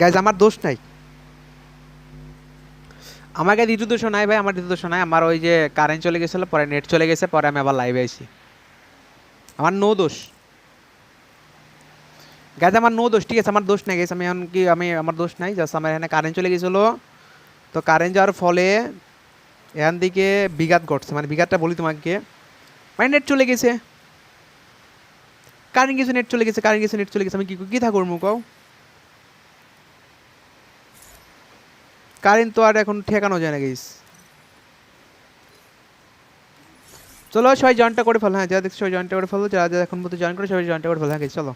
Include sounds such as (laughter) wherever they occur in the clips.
Guys আমার দোষ নাই। আমাকে দ্বিতীয় দোষ নাই ভাই, আমার দ্বিতীয় দোষ নাই। আমার ওই যে কারেন্ট চলে গেছিল, পরে নেট চলে গেছে, পরে আমি আবার লাইভে আইছি। আমার নো দোষ। গাইজ আমার নো দোষ, ঠিক আছে, আমার দোষ নাই গেছে আমি এখন কি, আমি, আমার দোষ নাই জাস্ট আমার এখানে কারেন্ট চলে গেছিল। তো কারেন্ট যাওয়ার ফলে এখান থেকে বিঘাত ঘটছে মানে বিঘাতটা বলি তোমাকে। মানে নেট চলে গেছে। কারেন্ট গেছে নেট চলে গেছে, কারেন্ট গেছে নেট চলে গেছে, আমি কি কী থাকব মুখাও কারেন্ট তো আর এখন ঠেকানো যায় না গেস চলো, সবাই জয়েনটা করে ফেলো হ্যাঁ যারা দেখছ সবাই জয়েনটা করে ফেলো, যারা যারা এখন মতো জয়েন করে, সবাই জয়েনটা করে ফেলো হ্যাঁ চলো।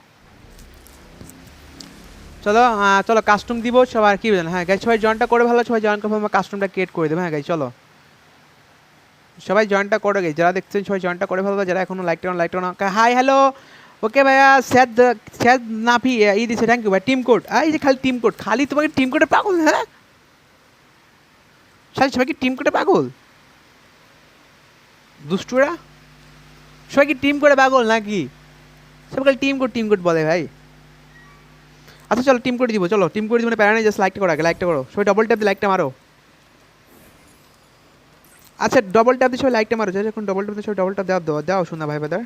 চলো চলো কাস্টম দিব, সবার কি বলেন হ্যাঁ গাইজ সবাই জয়েনটা করে ভালো সবাই জয়েন করে ফেলো কাস্টমটা ক্রিয়েট করে দেবো হ্যাঁ গাইজ চলো। সবাই জয়েনটা করে গেছে যারা দেখছেন সবাই জয়েনটা করে ফেলব যারা এখনও like ten like ten hi hello okay ভাইয়া স্যাদ স্যাদ নাফি ই দিছে থ্যাংক ইউ ভাই টিম কোড এই যে খালি টিম কোড খালি তোমাকে টিম কোডে পাগল হ্যাঁ? সাথে সবাই কি টিম কোডে পাগল? দুষ্টুরা? সবাই কি টিম করে পাগল নাকি? সবাই খালি টিম কোড টিম কোড বলে, ভাই। আচ্ছা চলো টিম কোড দিব, চলো টিম কোড দিব প্যারা নেই জাস্ট লাইকটা করো আগে লাইকটা করো। সবাই ডবল ট্যাপ দিয়ে লাইকটা মারো। আচ্ছা ডবল ট্যাপ দিয়ে সবাই লাইকটা মারো এখন ডবল ট্যাপ দিয়ে সবাই ডবল ট্যাপ দাও দাও দাও শোনা ভাই বাদার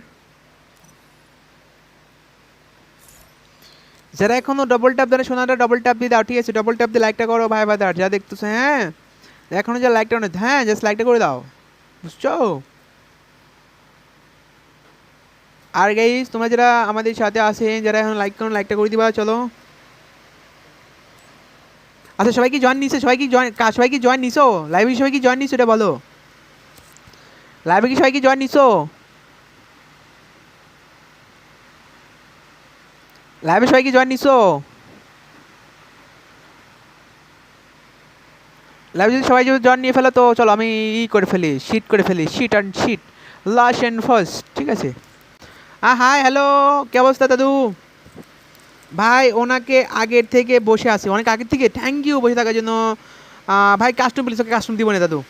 যারা এখনও ডবল ট্যাপ দেয় সোনাটা ডবল ট্যাপ দিয়ে দাও, ঠিক আছে? ডবল ট্যাপ দিয়ে লাইকটা করো, ভাই বাদার যা দেখতেছো হ্যাঁ? এখনও যা লাইকটা অনেক হ্যাঁ জাস্ট লাইকটা করে দাও। বুঝছ? আর গাইস তোমরা যারা আমাদের সাথে আছেন যারা এখন লাইক করো লাইকটা করে দিবা, চলো। আচ্ছা সবাই কি জয়েন নিছো? সবাই কি জয়েন সবাই কি জয়েন নিছো? লাইভে সবাই কি জয়েন নিছো, এটা বলো। লাইভে কি সবাই কি জয়েন নিছো? লাইভে সবাই কি জয়েন নিছো? লাইভে যদি সবাই যদি জয়েন নিয়ে ফেলো তো চলো আমি ই করে ফেলি শিট করে ফেলি sheet and sheet last and first ঠিক আছে? হ্যাঁ হাই হ্যালো কে অবস্থা দাদু? ভাই, ওনাকে আগের থেকে বসে আছে, অনেক আগের থেকে থ্যাংক ইউ বসে থাকার জন্য। ভাই কাস্টম প্লিজ ওকে কাস্টম দিব না দাদু।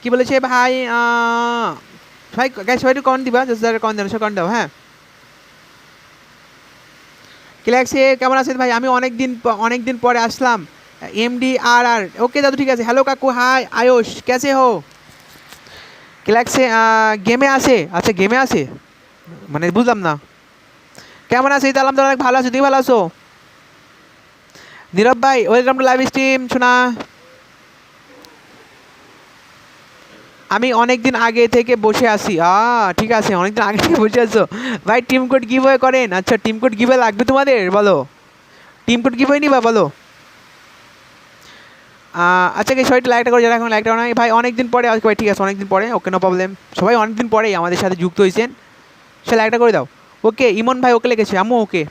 কি বলেছে ভাই? ভাই সবাই একটু কমেন্ট দিবা যারা কমেন্ট দেবেন সব কমেন্ট দাও হ্যাঁ? ক্লাক্সে কেমন আছেন ভাই? আমি অনেক দিন অনেক দিন পরে আসলাম। এমডি আর আর ওকে দাদু, ঠিক আছে। হ্যালো কাকু হাই আয়ুষ, কেসে হো? ক্ল্যাক্সে গেমে আছে? আচ্ছা গেমে আছে? মানে বুঝলাম না। কেমন আছে? ঈদ আলহামদুলিল্লাহ, অনেক ভালো আছো। তুই ভালো আছো? নীরব ভাই ওয়েলকাম টু লাইভ স্ট্রিম শোনা। আমি অনেক দিন আগে থেকে বসে আছি। আ, ঠিক আছে অনেক দিন আগে থেকে বসে আছো। ভাই টিম কোড গিভওয়ে করেন। আচ্ছা টিম কোড গিভওয়ে লাগবে তোমাদের? বলো। টিম কোড গিভওয়ে নিবা, বলো। আচ্ছা কি, সবাই লাইকটা করে, যারা এখন লাইকটা নাই। ভাই অনেক দিন পরে আজকে ভাই, ঠিক আছে অনেক দিন পরে ওকে নো প্রবলেম সবাই অনেক দিন পরেই আমাদের সাথে যুক্ত হয়েছেন। সে লাইকটা করে দাও। ওকে ইমন ভাই, ওকে লেগেছে আম্মু ওকে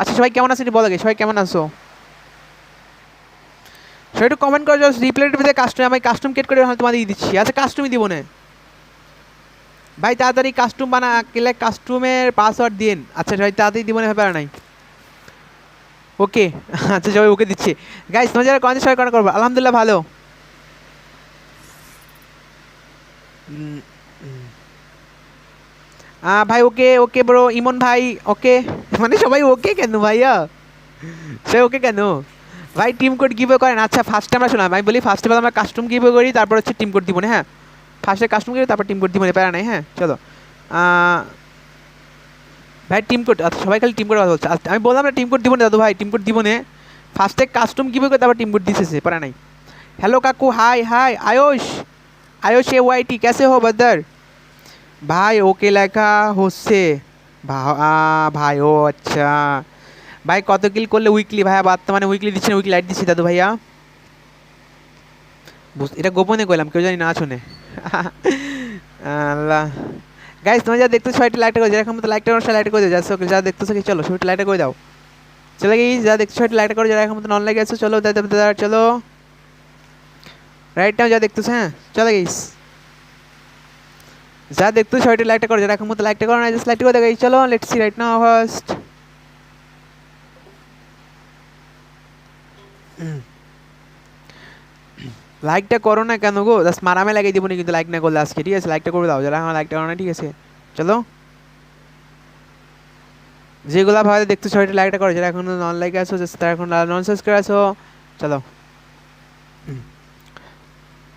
আচ্ছা সবাই কেমন আছে বলো গে সবাই কেমন আছো? সবাই একটু কমেন্ট করে জাস্ট রিপ্লাইটের ভিতরে কাস্টম আমি কাস্টম কেট করে তোমাদের দিচ্ছি। আচ্ছা কাস্টমই দিব না। ভাই, তাড়াতাড়ি কাস্টম বানা, কেলে কাস্টমের পাসওয়ার্ড দিন আচ্ছা সবাই তাড়াতাড়ি দিব না, ব্যাপার নাই। ওকে আচ্ছা সবাই ওকে দিচ্ছে। গাইস তোমার যারা কমেন্ট কমেন্ট করব। আলহামদুলিল্লাহ, ভালো। ভাই, ওকে ওকে ব্রো ইমন ভাই, ওকে। মানে সবাই ওকে কেন, ভাইয়া? সে ওকে কেন? ভাই টিম কোড গিভে করেন। আচ্ছা ফার্স্টে আমরা শুনলাম। আমি বলি ফার্স্টে আমরা কাস্টম গিভে করি, তারপর হচ্ছে টিম কোড দিব না হ্যাঁ? ফার্স্টে কাস্টম গিভে তারপর টিম কোড দিব না, প্যারা নাই হ্যাঁ? চলো। ভাই টিম কোড আচ্ছা সবাই খালি টিম কোড কথা বলছে আমি বললাম না টিম কোড দিব না, দাদু ভাই টিম কোড দিব না। ফার্স্টে কাস্টম গিভে করে, তারপর টিম কোড দিতেছে, প্যারা নাই। হ্যালো কাকু hi hi Ayush. Ayush A Y T ক্যাসে হো বাদার ভাই, ওকে লেখা হচ্ছে। ভাই, ও আচ্ছা। ভাই, কত কিল করলে উইকলি ভাইয়া? বর্তমানে উইকলি দিচ্ছেন উইকলি লাইট দিচ্ছি দাদু ভাইয়া? এটা গোপনে কইলাম, কেউ জানি না শুনে। আল্লাহ। গাইস তোমরা যা দেখতেছো, সবাই লাইট করে যেরকম মতো লাইকটা করে লাইট করে দাও। যা যা দেখতেছো কি চলো, সবাই লাইট করে দাও। চলে গিয়ে যা দেখছ সবাই লাইট করে যারা এখন মতো নন লেগে আছো, চলো, দাদা চলো। রাইট টাইম যা দেখতেছো হ্যাঁ চলে গিস যা দেখতেছো, সবাই লাইকটা করো। যেরকম মতো লাইকটা করো না জাস্ট লাইট করে দাও. চলো let's see right now first (clears throat) লাইকটা করো না কেন গো? জাস্ট মারামে লাগিয়ে দিব না কিন্তু লাইক না করলে আজকে, ঠিক আছে? লাইকটা করে দাও। যারা আমার লাইকটা করো না, ঠিক আছে? চলো। যেগুলো ভালো দেখতে, সবাই লাইকটা করো। যারা এখন নন লাইক আছো তারা এখন নন সাবস্ক্রাইব আছো, চলো।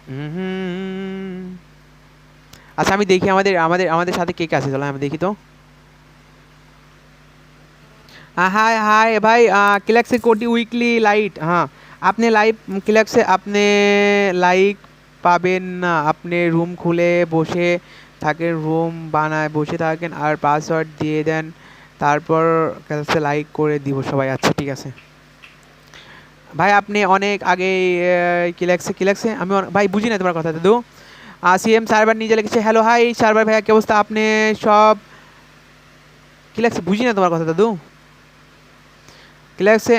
(clears throat) আচ্ছা আমি দেখি আমাদের আমাদের আমাদের সাথে কে কে আছে? চলো, আমি দেখি তো। हाय हाय भाई क्लैक से कोटी উইকলি লাইট হ্যাঁ আপনি লাইভ ক্লাক্সে আপনি লাইক পাবেন না আপনি রুম খুলে বসে থাকেন রুম বানায় বসে থাকেন আর পাসওয়ার্ড দিয়ে দেন তারপর ক্লাসে লাইক করে দিব সবাই আচ্ছা ঠিক আছে ভাই আপনি অনেক আগে ক্লাক্সে ক্লাক্সে আমি অন- ভাই বুঝি না তোমার কথা দাদু সিএম সার্ভার নিজে লিখেছে হ্যালো হাই সার্ভার ভাইয়া কি অবস্থা আপনি সব ক্লাক্সে বুঝি না তোমার কথা দাদু ক্লাসে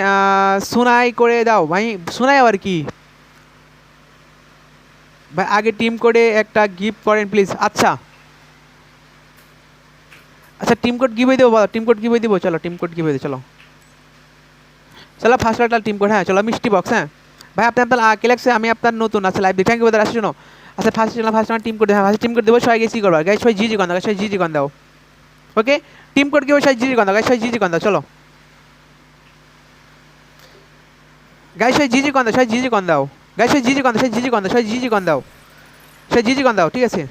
সুনাই করে দাও। ভাই সুনাই আবার কি? ভাই, আগে টিম করে একটা গিফট করেন প্লিজ আচ্ছা। আচ্ছা টিম কোড গিভে দেবো, বলো। টিম কোড গিভে দিব। চলো টিম কোড গিভে চলো। চলো ফার্স্ট একটা টিম কোড হ্যাঁ চলো, মিষ্টি বক্স হ্যাঁ। ভাই, আপনি আপনার ক্লাক্সে আমি আপনার নতুন আচ্ছা লাইভ থ্যাংক ইউ দাদা আসি, শোনো। আচ্ছা ফার্স্ট চলো ফার্স্ট টিম কোড হ্যাঁ ফার্স্ট টিম কোড দেবো, সবাই গেছি করবা? গাই সবাই জি জি গন্ধা সবাই জি জি গন্ধাও ওকে টিম কোড গিয়ে সবাই জি জি গন্ধ গাই সবাই জি জি গন্ধ চলো। গাই, সবাই জিজি কন দাও, সবাই জিজি কন দাও। গাই, সবাই জিজি কন দাও, সবাই জিজি কন দাও, সবাই জিজি কন দাও। সবাই জিজি কন দাও, ঠিক আছে?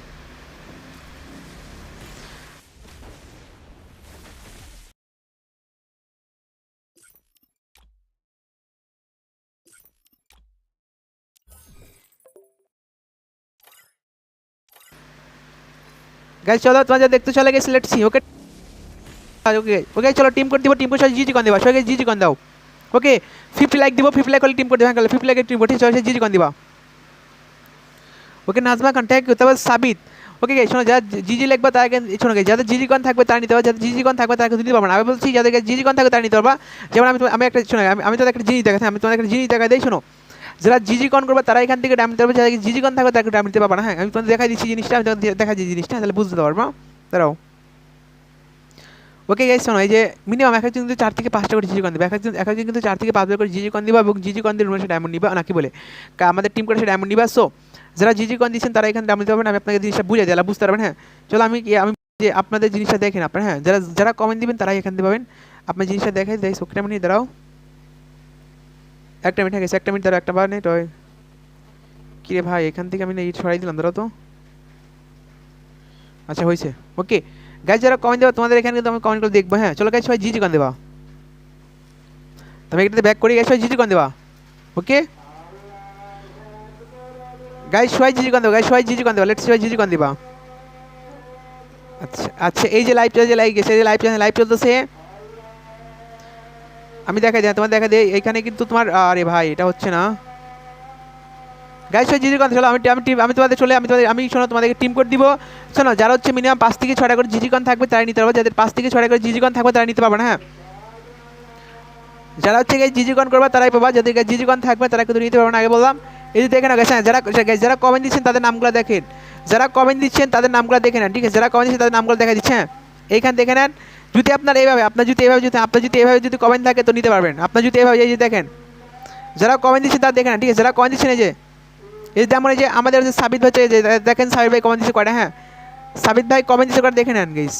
গাই, চলো, তোমার যা দেখতে, চলে গেছে লেটস সি ওকে ওকে ওকে, চলো টিম করে দিব টিম করে সবাই জিজি কন দিবা সবাই জিজি কন দাও। ওকে ফিফটি লাইক দিব ফিফটি লাইক হলে টিম করে দেবেন ফিফটি লাইকের টিম করে চলে জিজি কন দিবা okay Nazma Khan thank you তারপর সাবিত ওকে গে শোনো যারা জিজি লিখবে তারা কিন্তু শোনো গে যাদের জিজি কন থাকবে তারা নিতে পারবে যাদের জিজি কন থাকবে কিন্তু নিতে পারবে না আমি বলছি যাদের জিজি কন থাকবে তারা নিতে পারবা যেমন আমি আমি একটা শোনো আমি তোমাদের একটা জিনিস দেখাচ্ছি আমি তোমাদের একটা জিনিস দেখা দেই শোনো যারা জিজি কন করবে তারা এখান থেকে ডাম নিতে পারবে যারা জিজি কন থাকবে তারা ডাম নিতে পারবে না হ্যাঁ আমি তোমাদের দেখাই দিচ্ছি জিনিসটা আমি তোমাদের দেখা দিচ্ছি জিনিসটা তাহলে বুঝতে পারব দাঁড়াও ওকে গাইস শোনো, এই যে মিনিমাম এক একজন কিন্তু চার থেকে পাঁচটা করে জিজি কন দিবে। এক একজন এক একজন কিন্তু চার থেকে পাঁচবার করে জিজি কন দিবা এবং জিজি কন দিয়ে রুমে ডায়মন্ড নিবা। না কি বলে আমাদের টিম করে সে ডায়মন্ড নিবা। সো যারা জিজি কন দিচ্ছেন তারা এখানে ডায়মন্ড দিতে পারবেন। আমি আপনাকে জিনিসটা বুঝে যারা বুঝতে পারবেন হ্যাঁ? চলো, আমি আমি যে আপনাদের জিনিসটা দেখেন আপনার হ্যাঁ? যারা যারা কমেন্ট দিবেন, তারাই এখান থেকে পাবেন। আপনার জিনিসটা দেখে, দেখ একটা মিনিট দাঁড়াও। একটা মিনিট হয়ে একটা মিনিট দাঁড়াও, একটা বার নেই তো কিরে ভাই, এখান থেকে আমি নেট সরাই দিলাম, দাঁড়াও তো। আচ্ছা হয়েছে। ওকে গাইজ যারা কমেন্ট দেবা, তোমাদের এখানে কিন্তু আমি কমেন্টগুলো দেখব হ্যাঁ? চলো গাইজ সবাই জিজি কন দেবা। তুমি এটাতে ব্যাক করে গাইজ সবাই জিজি কন দেবা। ওকে গাইজ সবাই জিজি কন দেবা গাইজ সবাই জিজি কন দেবা। লেটস সবাই জিজি কন দেবা। আচ্ছা আচ্ছা এই যে লাইভ চলছে লাইভ গেছে যে লাইভ লাইভ চলতেছে। আমি দেখাই দিই তোমার দেখা দিই। এখানে কিন্তু তোমার, আরে ভাই, এটা হচ্ছে না। গাইস সবাই জিজি কন চলো আমি আমি টিম আমি তোমাদের চলে আমি তোমাদের আমি শোনো তোমাদেরকে টিম কোড দিব। শোনো যারা হচ্ছে মিনিমাম পাঁচ থেকে ছয়টা করে জিজিকন থাকবে তারা নিতে পারবে। যাদের পাঁচ থেকে ছয়টা করে জিজিকন থাকবে তারা নিতে পারবে না হ্যাঁ? যারা হচ্ছে গিয়ে জিজিকন করবে তারাই পাবা। যাদের গায়ে জিজিকন থাকবে তারা কিন্তু নিতে পারবে না আগে বললাম। এই যে দেখে না গেছে যারা guys, যারা কমেন্ট দিচ্ছেন তাদের নামগুলো দেখেন। যারা কমেন্ট দিচ্ছেন তাদের নামগুলো দেখে নেন ঠিক আছে? যারা কমেন্ট দিচ্ছেন তাদের নামগুলো দেখা দিচ্ছে হ্যাঁ? এইখান দেখে নেন। যদি আপনার এইভাবে আপনার যদি এইভাবে যদি আপনার যদি এইভাবে যদি কমেন্ট থাকে তো নিতে পারবেন। আপনার যদি এইভাবে এই যে দেখেন। যারা কমেন্ট দিচ্ছেন তারা দেখে নেন ঠিক আছে? যারা কমেন্ট দিচ্ছেন এই যে এই যে যেমন এই যে আমাদের যে সাবিত ভাই যে দেখেন সাবিত ভাই কমেন্ট দিচ্ছে করে হ্যাঁ? সাবিত ভাই কমেন্ট দিচ্ছে করে দেখে নেন গেস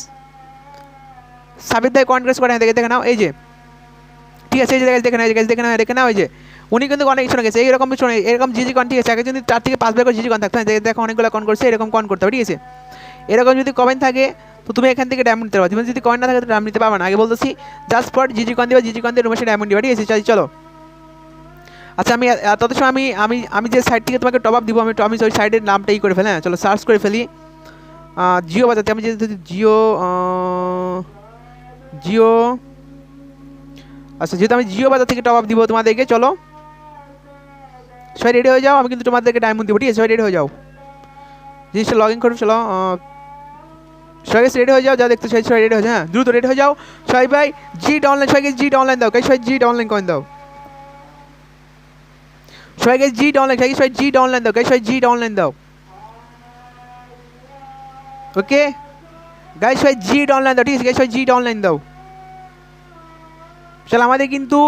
সাবিত ভাই কমেন্ট করে হ্যাঁ দেখে দেখে নাও এই যে। ঠিক আছে এই যে দেখে নাও দেখে নাও দেখে নাও এই যে। উনি কিন্তু অনেক শোনা গেছে এইরকম শোনে এরকম জিজি কন ঠিক আছে আগে যদি চার থেকে পাঁচবার করে জিজি কন থাকতো হ্যাঁ, দেখো অনেকগুলো কন করছে এরকম কন করতে হবে ঠিক আছে? এরকম যদি কমেন্ট থাকে তো তুমি এখান থেকে ডায়মন্ড নিতে পারো। তুমি যদি কয়েন না থাকে তো ডায়মন্ড নিতে পারবে না। আগে বলতেছি জাস্ট স্পট জিজি কন দিবা জিজি কন দিয়ে রুমে ডায়মন্ড দিবা ঠিক আছে? চলো। আচ্ছা আমি তত সময় আমি আমি আমি যে সাইড থেকে তোমাকে টপ আপ দিব, আমি আমি ওই সাইডের নামটা ই করে ফেলি হ্যাঁ? চলো সার্চ করে ফেলি। জিও বাজাতে, আমি যদি জিও জিও আচ্ছা যেহেতু আমি জিও বাজার থেকে টপ আপ দিব তোমাদেরকে, চলো। সবাই রেডি হয়ে যাও, আমি কিন্তু তোমাদেরকে ডায়মন্ড দিব, ঠিক আছে? সবাই রেডি হয়ে যাও। জিনিসটা লগ ইন করো, চলো সবাই রেডি হয়ে যাও, যা দেখতে চাই সবাই রেডি হয়ে যাও হ্যাঁ? দ্রুত রেডি হয়ে যাও। সবাই ভাই জি অনলাইন সবাইকে জি অনলাইন দাও সবাই জি অনলাইন কয়েন দাও। সবাইকে জি অনলাইন সবাইকে সবাই জি অনলাইন দাও কে সবাই জি অনলাইন দাও ওকে গাইস সবাই জি অনলাইন দাও ঠিক আছে গাইস সবাই জি অনলাইন দাও চলো আমাদের কিন্তু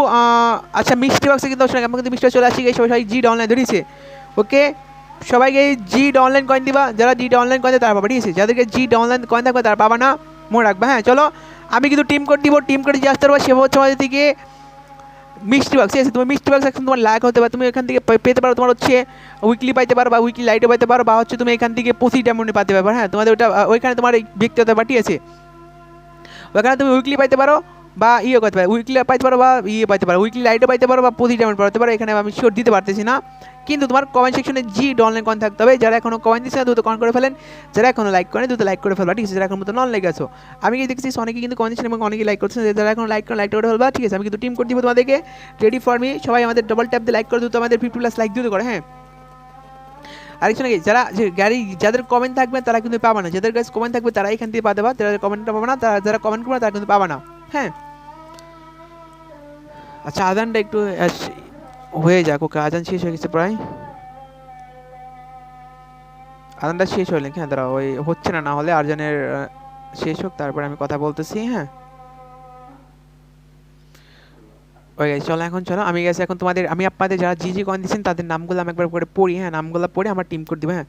আচ্ছা মিষ্টি বক্সে কিন্তু অপশন আমরা মিষ্টি চলে আসছি গাইস সবাই সবাই জি অনলাইন ধরেছে? ওকে সবাইকে জি অনলাইন কয়েন দিবা, যারা জি অনলাইন কয়েন দেয়, তারা পাবা, ঠিক আছে? যাদেরকে জি অনলাইন কয়েন থাকবে, তারা পাবা না, মনে রাখবে হ্যাঁ চলো। আমি কিন্তু টিম কোড দিব টিম কোডে যে আসতে পারব, সে হচ্ছে আমাদের থেকে মিষ্টি বাক্স আছে? তোমার মিষ্টি বাক্স এখন তোমার লাইক হতে পারে, তুমি এখান থেকে পেতে পারো তোমার হচ্ছে উইকলি পাইতে পারো বা উইকলি লাইটও পাইতে পারো বা হচ্ছে তুমি এখান থেকে প্রতি ডায়মন্ডে পাতে পারো। হ্যাঁ তোমাদের ওটা ওইখানে তোমার ব্যক্তিগত আছে? ওখানে তুমি উইকলি পাইতে পারো বা ইয়ে করতে পারে উইকলি পাইতে পারো বা ইয়ে পাইতে পারো উইকলি লাইটও পাইতে পারো বা প্রতি ডায়মন্ড পাইতে পারো, এখানে আমি শিওর দিতে পারতেছি না। কিন্তু তোমার কমেন্ট সেকশনে জি অনলাইন কয়েন থাকতে হবে, যারা এখনও কমেন্ট দিচ্ছে না, দ্রুত কমেন্ট করে ফেলেন। যারা এখনও লাইক করেন, দ্রুত লাইক করে ফেলবা ঠিক আছে? যারা এখন মতো নন লাইক আছো। আমি কি দেখছি অনেকে কিন্তু কমেন্ট এবং অনেকে লাইক করছেন যারা এখন লাইক করে লাইক করে ফেলবা, ঠিক আছে? আমি কিন্তু টিম করে দিব তোমাদেরকে রেডি ফর মি সবাই আমাদের ডবল ট্যাপ দিয়ে লাইক করে, দ্রুত আমাদের ফিফটি প্লাস লাইক দিতে করে হ্যাঁ? আরেকজন কি যারা গাড়ি, যাদের কমেন্ট থাকবে, তারা কিন্তু পাবে না। যাদের কাছে কমেন্ট থাকবে, তারা এখান থেকে পাবে, যারা কমেন্টটা পাবে না, তারা, যারা কমেন্ট করবে তারা কিন্তু পাবে না। হ্যাঁ। আচ্ছা আদানটা একটু হয়ে যাক, ওকে, আজান শেষ হয়ে গেছে প্রায়। আদানটা শেষ হলে হ্যাঁ দাঁড়া ওই, হচ্ছে না না হলে আর্জনের শেষ হোক, তারপরে আমি কথা বলতেছি হ্যাঁ। Guys, চলো এখন চলো। আমি গেছি এখন তোমাদের আমি আপনাদের যারা জি জি কয়েন দিচ্ছেন তাদের নামগুলো আমি একবার করে পড়ি হ্যাঁ? নামগুলো পড়ে আমরা টিম করে দিব হ্যাঁ?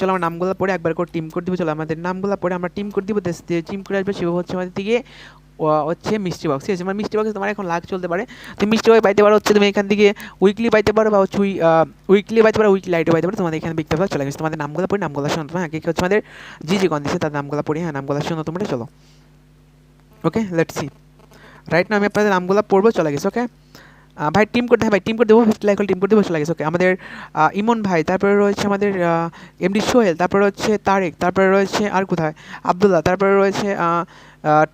চলো আমার নামগুলো পড়ে একবার করে টিম করে দিব চলো। আমাদের নামগুলো পড়ে আমরা টিম করে দিব টিম করে আসবে সেও হচ্ছে আমাদের ও হচ্ছে মিষ্টি বক্স ঠিক আছে? মানে মিষ্টি বক্স তোমার এখন লাখ চলতে পারে। তুমি মিষ্টি বক্স পাইতে পারো হচ্ছে তুমি এখান থেকে উইকলি পাইতে পারো বা হচ্ছে উইকলি পাইতে পারো উইকলি লাইটও পাইতে পারো তোমাদের এখানে বিকতে পারো চলে গেছে তোমাদের নামগুলো পড়ে নামগুলো শোনো হ্যাঁ? কে কে হচ্ছে আমাদের জি জি কন দিচ্ছে তার নামগুলো পড়ি হ্যাঁ? নামগুলো শোনো তোমরা চলো। ওকে লেটস সি রাইট না আমি আপনাদের নামগুলো পড়ব, চলে গেছে ওকে ভাই টিম করতে হ্যাঁ ভাই টিম করে দেবো ফিফটি লাইক টিম করে দেবো চলে গেছে ওকে আমাদের ইমন ভাই, তারপরে রয়েছে আমাদের এমডি সোহেল, তারপরে হচ্ছে তারেক, তারপরে রয়েছে আর কোথায়? আবদুল্লাহ, তারপরে রয়েছে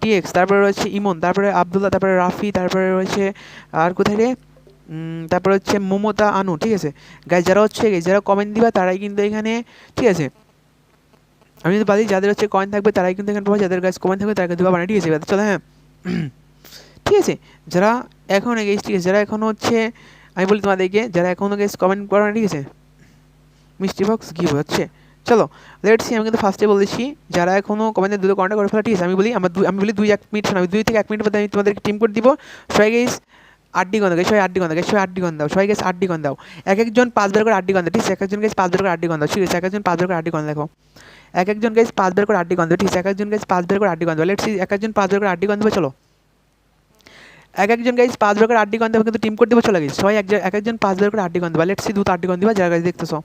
টিএক্স তারপরে রয়েছে ইমন, তারপরে আবদুল্লাহ, তারপরে রাফি, তারপরে রয়েছে আর কোথায় রে? তারপরে হচ্ছে মমতা আনু, ঠিক আছে? গাইজ যারা হচ্ছে যারা কমেন্ট দিবা, তারাই কিন্তু এখানে, ঠিক আছে? আমি কিন্তু বলি যাদের হচ্ছে কয়েন থাকবে, তারাই কিন্তু এখানে পাবে, যাদের গাছ কমেন্ট থাকবে, তারা কিন্তু পাবে ঠিক আছে, চলো হ্যাঁ। ঠিক আছে? যারা এখন গেছ ঠিক আছে? যারা এখন হচ্ছে, আমি বলি তোমাদেরকে, যারা এখনও গেছ কমেন্ট করো না, ঠিক আছে? মিষ্টি বক্স গিভ হচ্ছে? চলো লেটস আমি কিন্তু ফার্স্টে বলেছি, যারা এখনও কমেন্টে দুটো কন্ট্যাক্ট করে ফেলা, ঠিক আছে? আমি বলি, আমার আমি বলি দুই এক মিনিট আমি দুই থেকে এক মিনিট মধ্যে আমি তোমাদেরকে টিম করে দিব। সবাই গেস আটটি গন্ধ গেছে সবাই আটটি গন্ধ গেছে সবাই আটটি গন্ধ দাও, সবাই গেছে আটটি গন্ধ দাও। এক একজন পাঁচ বার করে আটটি গন্ধ, ঠিক আছে? এক একজন গেছে পাঁচ বার করে আটটি গন্ধ, ঠিক আছে? এক একজন পাঁচ বার করে আটটি গন্ধ দেখো। এক একজন গেছে পাঁচ বার করে আটটি গন্ধ, ঠিক আছে? এক একজন গেছে পাঁচ বার করে আটটি গন্ধ সি এক একজন পাঁচ বার করে আটটি গন্ধ, চলো। এক একজন গাইজ পাঁচ বার করে আটটি গন্ধ কিন্তু টিম করে দেবো চলে গেছে। সবাই একজন এক একজন পাঁচ বার করে আটটি গন্ধ বা লেটসি দুটো আটটি গন্ধ দিবা, যারা গাইজ দেখতেছো।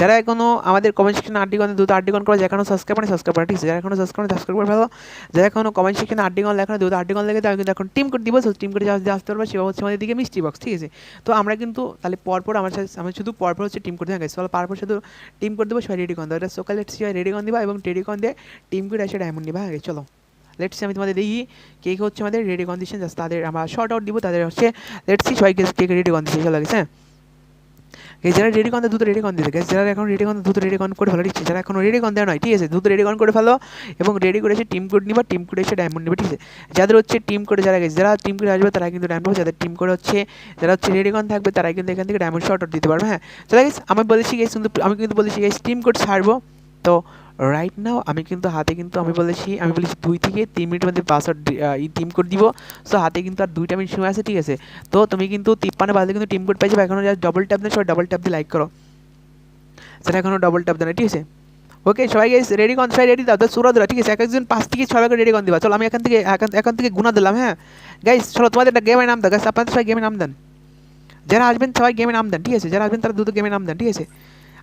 যারা এখনও আমাদের কমেন্ট সেকশনে আটটি গন্ধ দুটো আটটি গন্ধ করে এখনও সাবস্ক্রাইব করে সাবস্ক্রাইব করে ঠিক আছে। যারা এখনও সাবস্ক্রাইব করে সাবস্ক্রাইব করে ফেলো। যারা এখনও কমেন্ট সেকশনে আটটি গন্ধ লেখানো দুটো আটটি গন্ধ লেগে তারা কিন্তু এখন টিম করে দিব টিম করে যা যা আসতে পারবে সেটা হচ্ছে আমাদের দিকে মিষ্টি বক্স ঠিক আছে? তো আমরা কিন্তু তাহলে পরপর আমার সাথে আমি শুধু পরপর হচ্ছে টিম করতে থাকি চলো পরপর শুধু টিম করে দেবো সবাই রেডি দাও এটা সকালে রেডি কন দিবা এবং রেডি কন দিয়ে টিম করে এসে ডায়মন্ড নিবা হ্যাঁ চলো। লেটস আমি তোমাদের দেখি কে কে হচ্ছে আমাদের রেডি কন্ডিশন জাস্ট তাদের, আমরা শর্ট আউট দিব, তাদের হচ্ছে লেটস সি সবাই কে কে রেডি কন্ডিশন চলে গেছে হ্যাঁ? এই যারা রেডি কন দ্রুত রেডি কন দিতে গেছে যারা এখন রেডি কন দ্রুত রেডি কন করে ফেলো, ঠিক যারা এখন রেডি কন দেওয়া নয়, ঠিক আছে? দ্রুত রেডি কন করে ফেলো এবং রেডি করে এসে টিম কোড নিবা টিম করে এসে ডায়মন্ড নিবে, ঠিক আছে? যাদের হচ্ছে টিম করে যারা গেছে যারা টিম করে আসবে, তারা কিন্তু ডায়মন্ড যাদের টিম করে হচ্ছে, যারা হচ্ছে রেডি কন থাকবে তারা কিন্তু এখান থেকে ডায়মন্ড শর্ট দিতে পারবে হ্যাঁ? চলে গেছে আমি বলেছি গেছি কিন্তু আমি কিন্তু বলেছি গেছি টিম কোড ছাড়বো তো রাইট নাও আমি কিন্তু হাতে কিন্তু আমি বলেছি আমি বলেছি দুই থেকে তিন মিনিটের মধ্যে পাসওয়ার্ড টিম কোড দিব। সো হাতে কিন্তু আর দুইটা মিনিট সময় আছে, ঠিক আছে? তো তুমি কিন্তু তিপ্পান্ন বাজে কিন্তু টিম কোড পাইছো এখনও যা ডবল ট্যাপ দেয় সবাই ডবল ট্যাপ দিয়ে লাইক করো। সেটা এখনও ডবল ট্যাপ দেয় ঠিক আছে? ওকে সবাই গাইস রেডি কন সবাই রেডি দাও তো সুরত ঠিক আছে? এক একজন পাঁচ থেকে ছয় করে রেডি কন দিবা। চলো, আমি এখান থেকে, এখান- এখান থেকে গুণা দিলাম হ্যাঁ? গাইস চলো, তোমাদের একটা গেমের নাম দাও। গাইস আপনাদের সবাই গেমের নাম দেন। যারা আসবেন, সবাই গেমের নাম দেন, ঠিক আছে? যারা আসবেন, তারা দুটো গেমের নাম দেন, ঠিক আছে?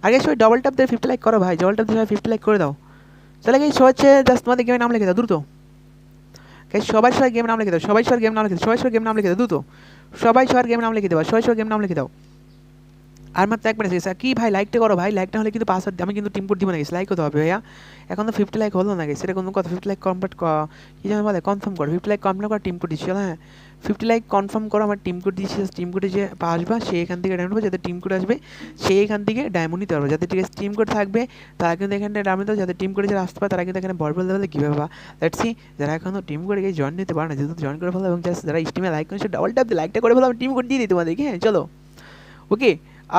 আগে সবাই ডবল ট্যাপ দিয়ে ফিফটি লাইক করো ভাই ডবল ট্যাপ দিয়ে ফিফটি লাইক করে দাও। চলে গাইস সবাই হচ্ছে জাস্ট তোমাদের গেমের নাম লিখে দাও, দ্রুত। সবাই সবাই গেম নাম লিখে দাও, সবাই সবার গেম নাম লিখে দাও, সবাই সবার গেমের নাম লিখে দাও, দ্রুত। সবাই সবার গেম নাম লিখে দেওয়া সবাই সবার গেম নাম লিখে দাও। আর মাত্র এক মিনিট আছে কি ভাই লাইকটা করো ভাই লাইকটা হলে কিন্তু পাসওয়ার্ড আমি কিন্তু টিম দিব না গেছি লাইক হতে হবে ভাইয়া। এখন তো ফিফটি লাইক হলো না গেছে সেটা কোনো কথা ফিফটি লাইক কমপ্লিট কি যেন বলে কনফার্ম করো ফিফটি লাইক কমপ্লিট করে টিম কোড হ্যাঁ ফিফটি লাইক কনফার্ম করো আমার টিম কোড দিচ্ছি টিম কোডে যে আসবা, সে এখান থেকে ডায়মন্ড যাদের টিম কোড আসবে, সে এখান থেকে ডায়মন্ড নিতে পারবে। যাদের ঠিক আছে টিম কোড থাকবে, তারা কিন্তু এখানে ডায়মন্ড দেবে যাদের টিম কোডে যারা আসতে পারে, তারা কিন্তু এখানে বড় লেভেলে কীভাবে বা লেটস সি যারা এখনও টিম কোডে গিয়ে জয়েন নিতে পারে না, যেহেতু জয়েন করে ফেলো এবং যারা স্টিমে লাইক করেছে ডাবল ট্যাপ লাইকটা করে ফেলো, আমি টিম কোড দিয়ে দিই তোমাদেরকে হ্যাঁ চলো। ওকে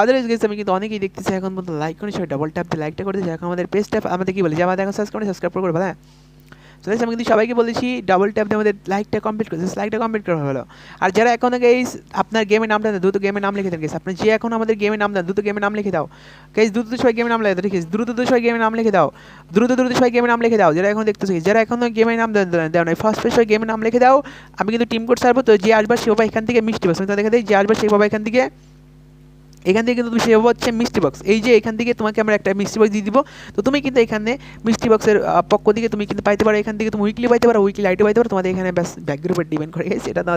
আদারওয়াইজ গেছে আমি কিন্তু অনেকেই দেখতেছি এখন পর্যন্ত লাইক করে সবাই ডাবল ট্যাপ দিয়ে লাইকটা করে দিয়েছে এখন আমাদের পেজ ট্যাপ আমাদের কি বলে যে আমাদের এখন সাবস্ক্রাইব করে সাবস্ক্রাইব করে ভালো চলে আমি কিন্তু সবাইকে বলেছি ডাবল ট্যাপ দিয়ে আমাদের লাইকটা কমপ্লিট করছে লাইকটা কমপ্লিট করা হলো। আর যারা এখন গেইস আপনার গেমের নামটা দেন দ্রুত গেমের নাম লিখে দেন গেস আপনি যে এখন আমাদের গেমের নাম দেন দ্রুত গেমের নাম লিখে দাও। গেইস দ্রুত সবাই গেমের নাম লিখে দাও ঠিক আছে দ্রুত দ্রুত সবাই গেমের নাম লিখে দাও। দ্রুত দ্রুত সবাই গেমের নাম লিখে দাও, যারা এখন দেখতেছি যারা এখন গেমের নাম দেও না ফার্স্ট পেজ সবাই গেমের নাম লিখে দাও। আমি কিন্তু টিম কোড সারবো, তো যে আসবার সে বাবা এখান থেকে মিষ্টি বক্স আমি দেখে দিই, যে আসবার সেই বাবা এখান থেকে এখান থেকে কিন্তু তুমি সেবা হচ্ছে মিষ্টি বক্স এই যে এখান থেকে তোমাকে আমরা একটা মিষ্টি বক্স দিয়ে দিব। তো তুমি কিন্তু এখানে মিষ্টি বক্সের পক্ষ থেকে তুমি কিন্তু পাইতে পারো। এখান থেকে তুমি উইকলি পাইতে পারো উইকলি আইটি পাইতে পারো। তোমাদের এখানে ব্যাস ব্যাগের উপর ডিপেন্ড করে। (laughs) গেছে এটা তো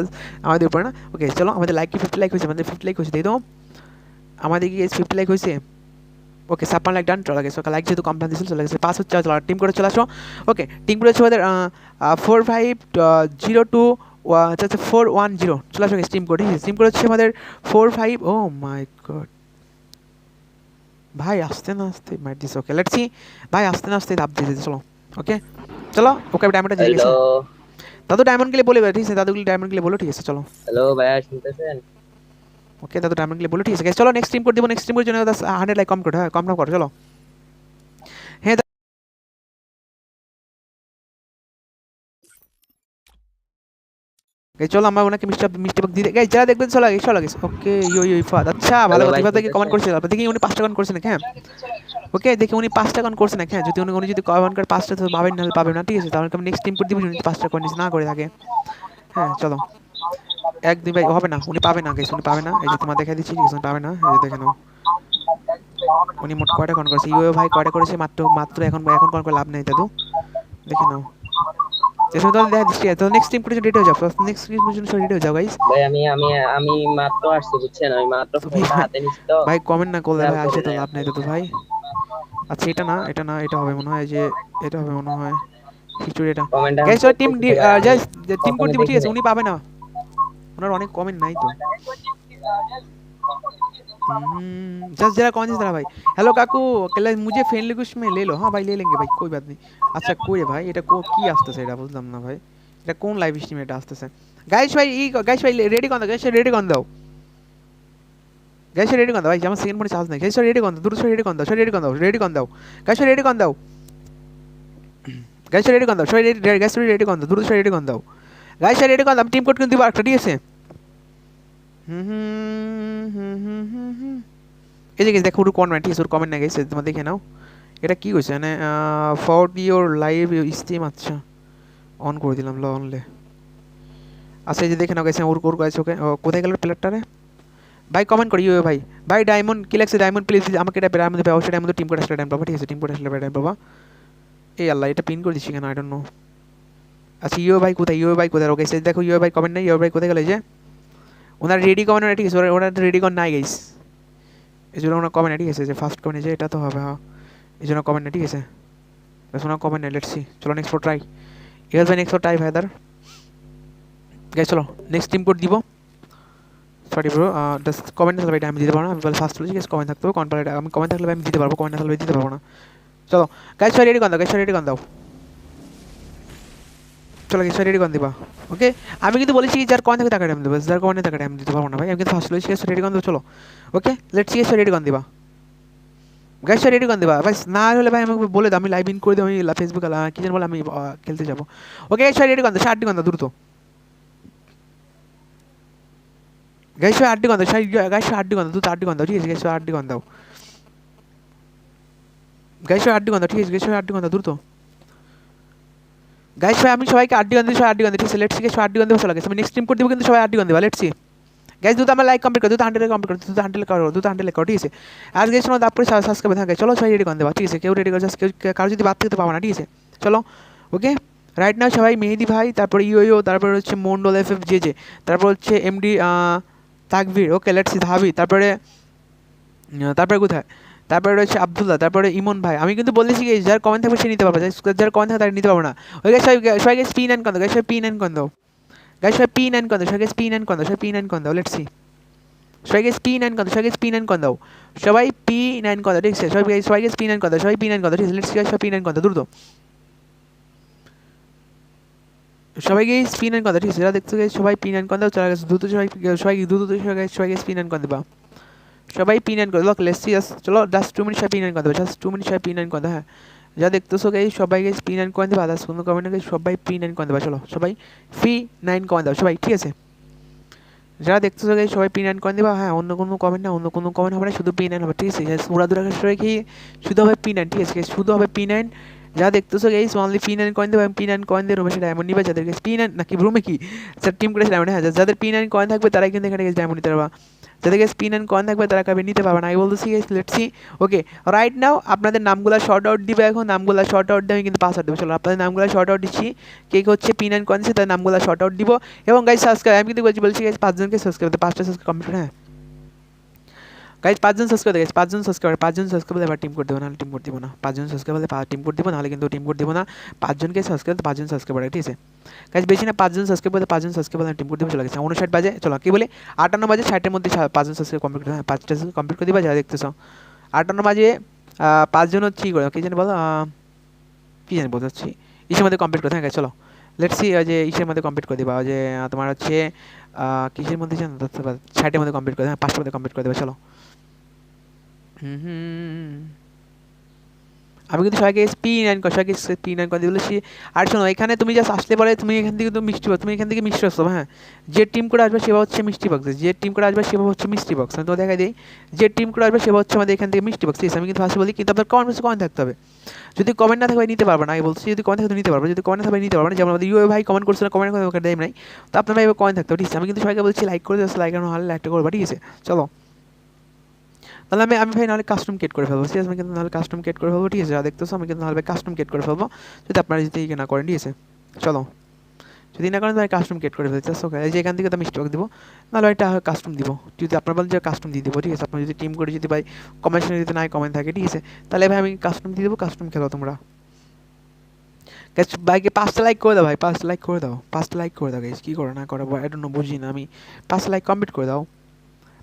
আমাদের উপর না। ওকে চলো, আমাদের লাইক কি ফিফটি লাইক হয়েছে? আমাদের ফিফটি লাইক হয়েছে দিয়ে দাও আমাদের কি ফিফটি লাইক হয়েছে? ওকে ছাপ্পান্ন লাইক ডান চলে গেছে ওকে লাইক যেহেতু কমপ্লেন দিয়েছিল, চলে গেছে পাঁচ হচ্ছে, চলো টিম করে চলে আসো। ওকে টিম করে হচ্ছে আমাদের ফোর ফাইভ জিরো টু আচ্ছা আচ্ছা ফোর ওয়ান জিরো চলে আসো স্টিম কোড স্টিম কোড হচ্ছে আমাদের four five oh my god ভাই আসতে না আসতে might this okay let's see ভাই আসতে না আসতে দাব দিয়ে চলো। ওকে চলো ওকে ডায়মন্ডটা দিয়ে গেছে দাদু ডায়মন্ড গেলে বলে ঠিক আছে দাদুগুলি ডায়মন্ড গেলে বলো ঠিক আছে চলো। হ্যালো ভাইয়া শুনতেছেন? ওকে দাদু ডায়মন্ড গেলে বলো ঠিক আছে চলো নেক্সট টিম কোড দিব। নেক্সট টিম কোড জন্য হান্ড্রেড লাইক কম করো হ্যাঁ কম না করো চলো। Okay, চলো আমরা ওনাকে মিষ্টি মিষ্টি পাক দিয়ে গাইজ যারা দেখবেন চলো চলো ওকে আচ্ছা ভালো কথা। কমেন্ট তারপর দেখি উনি হ্যাঁ? ওকে দেখি উনি হ্যাঁ? যদি উনি উনি যদি কমেন্ট করে তো পাবেন না পাবেন না। ঠিক আছে তাহলে আমি নেক্সট টিম দিব উনি না করে থাকে। হ্যাঁ চলো। এক ভাই হবে না। উনি পাবে না গেছে উনি পাবে না। এই যে তোমার দিচ্ছি ঠিক পাবে না। এই যে দেখে নাও। উনি মোট কয়টা কন করেছে? ইউ ভাই কয়টা করেছে? মাত্র মাত্র এখন এখন লাভ নেই দাদু। দেখে নাও। তাহলে দেখা দিচ্ছি তো নেক্সট টিম করে রেডি হয়ে যাও নেক্সট টিম পর্যন্ত রেডি হয়ে যাও গাইস ভাই আমি আমি আমি মাত্র আসছি বুঝছেন? আমি মাত্র ফোনটা হাতে নিচ্ছি তো। ভাই কমেন্ট না করলে ভাই আসে তো লাভ নেই তো ভাই। আচ্ছা এটা না এটা না এটা হবে মনে হয় যে এটা হবে মনে হয় এটা। গাইস ওর টিম জাস্ট টিম কোড দিব ঠিক আছে উনি পাবে না। ওনার অনেক কমেন্ট নাই তো। जस्ट जरा कौन सी तरह भाई हेलो काकू कल मुझे फ्रेंड रिक्वेस्ट में ले लो हाँ भाई ले लेंगे भाई कोई बात नहीं अच्छा कोई है ভাই এটা কো কি আসতেছে এটা বুঝলাম না ভাই এটা কোন লাইভ স্ট্রিম এটা আসতেছে গাইস ভাই ই গাইস ভাই রেডি কর দাও গাইস রেডি কর দাও গাইস রেডি কর দাও ভাই আমার সেকেন্ড ফোনে চার্জ নাই গাইস রেডি কর দাও দ্রুত রেডি কর দাও রেডি কর দাও রেডি কর দাও গাইস রেডি কর দাও গাইস রেডি কর দাও সবাই রেডি গাইস রেডি কর দাও দ্রুত রেডি কর দাও গাইস রেডি কর দাও টিম কোড কিন্তু দিব একটা ঠিক আছে এই যে গেছে দেখো ওর কমেন্ট ওর কমেন্ট না গেছে তোমরা দেখে নাও। এটা কি হয়েছে মানে ফর ইওর লাইভ স্ট্রিম আচ্ছা। অন করে দিলাম, ল অনলে আচ্ছা এই যে দেখে নাও গেছে ওর ওর গেছে ওকে কোথায় গেল প্লেয়ারটারে ভাই কমেন্ট করি ইউ ভাই। ভাই ডায়মন্ড কি লাগছে? ডায়মন্ড প্লিজ আমাকে এটা ডায়মন্ড দেবে অবশ্যই ডায়মন্ড টিম কোড আসলে ডায়মন্ড পাবো, ঠিক আছে? টিম কোড আসলে ডায়মন্ড পাবা এই আল্লাহ, এটা পিন করে দিচ্ছি কেন? আই ডোন্ট নো আচ্ছা ইউ ভাই, কোথায়? ইউ ভাই, কোথায়? ওকে দেখো ইউ ভাই কমেন্ট নাই ইউ ভাই কোথায় গেল? যে ওনার রেডি কমেন্ট ঠিক আছে ওনার রেডি কমেন্ট নাই গাইস এই জন্য ওনার কমেন্ট ঠিক আছে যে ফার্স্ট কমেন্ট যে এটা তো হবে হ্যাঁ। এই জন্য কমেন্ট ঠিক আছে। ওনার কমেন্ট নেই লেটস সি চলো নেক্সট ফোর ট্রাই এগার ভাই নেক্সট ফোর ট্রাই ভাইদার। গাইস চলো নেক্সট টিম কোড দিব। সরি ব্রো জাস্ট কমেন্ট থাকলে এটা আমি দিতে পারব না। আমি বলে ফার্স্ট বলেছি গেস কমেন্ট থাকতে হবে। কমেন্ট আমি কমেন্ট থাকলে আমি দিতে পারব কমেন্ট থাকলে দিতে পারব না। চলো গাইস রেডি কর দাও গাইস রেডি কর দাও। চলো গাইস রেডি কর দিবা ওকে আমি কিন্তু বলেছি যার কমেন্ট থাকে তাকে আমি দেবো যার কমেন্ট থাকে আমি দিতে পারব না ভাই আমি কিন্তু ফার্স্ট বলেছি গাইস রেডি কর দাও চলো ওকে লেটস সি রেডি কর দিবা গাইস রেডি কর দিবা ভাই না হলে ভাই আমাকে বলে দাও আমি লাইভ ইন করে দিই আমি ফেসবুক কি যেন বলে আমি খেলতে যাব ওকে গাইস রেডি কর ষাটটি কর দাও দ্রুত গাইস আটটি দাও গাইস আটটি দাও দ্রুত আটটি কর ঠিক আছে গাইস আটটি দাও গাইস আটটি কর ঠিক আছে গাইস আটটি কর দ্রুত গাইস ভাই, আমি সবাইকে আড্ডি গান দিই, সবাই আড্ডি গান দিই। ঠিক আছে লেটস সি সবাই আড্ডি গান দেবো, চলে গেছে আমি নেক্সট টিম করে দিব, কিন্তু সবাই আড্ডি গান দিবা লেটস সি গাইস দুটো আমার লাইক কমপ্লিট করো, দুটো হান্ড্রেড কমপ্লিট করো, দুটো হান্ড্রেড করো, দুটো হান্ড্রেড করো, ঠিক আছে? আর গাইস শোনো, তারপরে সাবস্ক্রাইব থাকে। চলো, সবাই রেডি করে দেবা, ঠিক আছে? কেউ রেডি করে কেউ কারও যদি বাদ থেকে, তো পাবো না, ঠিক আছে? চলো ওকে রাইট নাও সবাই মেহেদি ভাই, তারপরে ইও তারপরে হচ্ছে Mondal F F J J তারপর হচ্ছে MD Taqvir okay let's see Dhabi, তারপরে তারপরে কোথায়? তারপরে রয়েছে আবদুল্লাহ তারপরে ইমন ভাই আমি কিন্তু বলেছি কি যার কমেন্ট থাকবে সে নিতে পারবে যার- কমেন্ট থাকবে তারা নিতে পারবে না ওই গাছ সবাই গাছ পি নাইন কন্দ গাছ পি নাইন কন্দ গাছ সবাই পিন অ্যান্ড কন্দ সবাই গাছ পি নাইন কন্দ সবাই পি নাইন কন্দ লেটস সবাই গাছ পি নাইন কন্দ সবাই গাছ পি নাইন কন্দ সবাই পি নাইন কন্দ ঠিক আছে সবাই সবাই গাছ পি নাইন কন্দ সবাই পি নাইন কন্দ ঠিক আছে লেটস সি সবাই পি নাইন কন্দ দ্রুত সবাই গিয়ে পি নাইন কন্দ ঠিক আছে যারা দেখতে গেছে সবাই পি নাইন কন্দ চলে গেছে দ্রুত সবাই সবাই দ্রুত সবাই গাছ সবাই গাছ পি কন্দ বা সবাই পি নাইন করে লোক লেটস সি চলো জাস্ট টু মিনিট সবাই পি নাইন করে দেবে জাস্ট টু মিনিট সবাই পি নাইন করে হ্যাঁ যা দেখতেছো গাইজ সবাইকে পি নাইন কয়েন দেবে আদার্স কোনো কমেন্ট গাইজ সবাই পি নাইন কয়েন দেবে চলো সবাই ফি নাইন কয়েন দেবে সবাই ঠিক আছে যারা দেখতেছো গাইজ সবাই পি নাইন কয়েন দেবা হ্যাঁ অন্য কোনো কমেন্ট না অন্য কোনো কমেন্ট হবে না শুধু পি নাইন হবে ঠিক আছে উড়া দুরা রেখে শুধু হবে পি নাইন ঠিক আছে শুধু হবে পি নাইন যা দেখতেছো guys only P nine coin দেবে পি নাইন কয়েন দিয়ে রুমে সেটা ডায়মন্ড নিবে যাদের পি নাইন নাকি রুমে কি স্যার টিম করে ডায়মন্ড হ্যাঁ যাদের পি নাইন কয়েন থাকবে তারাই কিন্তু এখানে ডায়মন্ড নিতে পারবা যাদের কাছে স্পিন অ্যান্ড কয়েন থাকবে, তারা কবে নিতে পারবে না। আমি বলতেছি guys let's see okay right now আপনাদের নামগুলো শর্ট আউট দিবে এখন, নামগুলো শর্ট আউট দিয়ে আমি কিন্তু পাসওয়ার্ড দেবো। চলো, আপনাদের নামগুলো শর্ট আউট দিচ্ছি। কে কে হচ্ছে পিন অ্যান্ড কয়েন তাদের নামগুলো শর্ট আউট দিব। এবং গাইস সাবস্ক্রাইব আমি কিন্তু বলছি বলছি গাইস পাঁচজনকে সাবস্ক্রাইব পাঁচটা সাবস্ক্রাইব কমপ্লিট হ্যাঁ? গাইজ পাঁচজন সাবস্ক্রাইব গাইজ পাঁচজন সাবস্ক্রাইবার পাঁচজন সাবস্ক্রাইব এবার টিম কোড দেবো, নাহলে টিম কোড দিব না। পাঁচজন সাবস্ক্রাইব হলে টিম কোড দিব, নাহলে কিন্তু টিম কোড দিব না। পাঁচজনকে সাবস্ক্রাইব পাঁচজন সাবস্ক্রাইবার ঠিক আছে? গাইজ বেশি না, পাঁচজন সাবস্ক্রাইব হলে পাঁচজন সাবস্ক্রাইব হলে টিম কোড দিব, চলে গেছে উনষাট বাজে, চলো, কি বলে? আটান্ন বাজে, ষাটের মধ্যে পাঁচজন সাবস্ক্রাইব কমপ্লিট করে হ্যাঁ পাঁচটা কমপ্লিট করে দিবা যারা দেখতেছো। আটান্ন বাজে পাঁচজন হচ্ছে কি করে? কি জানি বলো? কি জানি বলতে চাচ্ছি ইসের মধ্যে কমপ্লিট করতে হ্যাঁ চলো। লেটস সি যে ইসের মধ্যে কমপ্লিট করে দিবা যে তোমার হচ্ছে কিসের মধ্যে জানো ষাটের মধ্যে কমপ্লিট করে হ্যাঁ পাঁচটার মধ্যে কমপ্লিট করে দেবে, চলো। আমি কিন্তু সবাইকে পি নাইন কর, সবাইকে পি নাইন করে, বলেছি, আর শোনো, এখানে তুমি জাস্ট আসলে পরে তুমি এখান থেকে তুমি মিষ্টি বক্স তুমি এখান থেকে মিষ্টি বক্স হ্যাঁ? যে টিম করে আসবে, সেবা হচ্ছে মিষ্টি বক্স যে টিম করে আসবে, সেবা হচ্ছে মিষ্টি বক্স আমি তো দেখা দিই, যে টিম করে আসবে, সেবা হচ্ছে আমাদের এখান থেকে মিষ্টি বক্স আমি কিন্তু ফার্স্ট বলি, কিন্তু আপনার কমেন্ট বক্সে কমেন্ট থাকতে হবে। যদি কমেন্ট না থাকে, ভাই, নিতে পারবে না। আমি বলছি, যদি কমেন্ট থাকে, তো নিতে পারবে। যদি কমেন্ট থাকে, ভাই, নিতে পারবে না। যেমন আমাদের ইউ ভাই কমেন্ট করছিল কমেন্ট করে দেয় নাই। তো আপনার ভাই কমেন্ট থাকতে হবে, ঠিক আছে? আমি কিন্তু সবাইকে বলছি লাইক করে জাস্ট লাইক আর হলে লাইকটা করবা, ঠিক আছে? চলো। তাহলে আমি আমি ভাই নাহলে কাস্টম কেট করে ফেলব। ঠিক আছে, আমি কিন্তু নাহলে কাস্টম কেট করে ফেলব, ঠিক আছে যা দেখতেছো, আমি কিন্তু নাহলে কাস্টম কেট করে ফেলব। যদি আপনারা যদি না করেন, ঠিক আছে, চলো। যদি না করেন, তাহলে কাস্টম কেট করে ফেলতে ওকে এই যে এখান থেকে আমি স্টক দিব, নাহলে এটা কাস্টম দিব। যদি আপনার বলেন যে কাস্টম দিয়ে দিব, ঠিক আছে, আপনার যদি টিম করে যদি ভাই কমেন্ট যদি নাই কমেন্ট থাকে, ঠিক আছে, তাহলে ভাই আমি কাস্টম দিয়ে দেবো কাস্টম খেলো তোমরা। গাইস ভাইকে পাঁচটা লাইক করে দাও, ভাই, পাঁচটা লাইক করে দাও, পাঁচটা লাইক করে দাও গাইস কী করো, না করো আই ডোন্ট নো বুঝি না আমি। পাঁচটা লাইক কমপ্লিট করে দাও।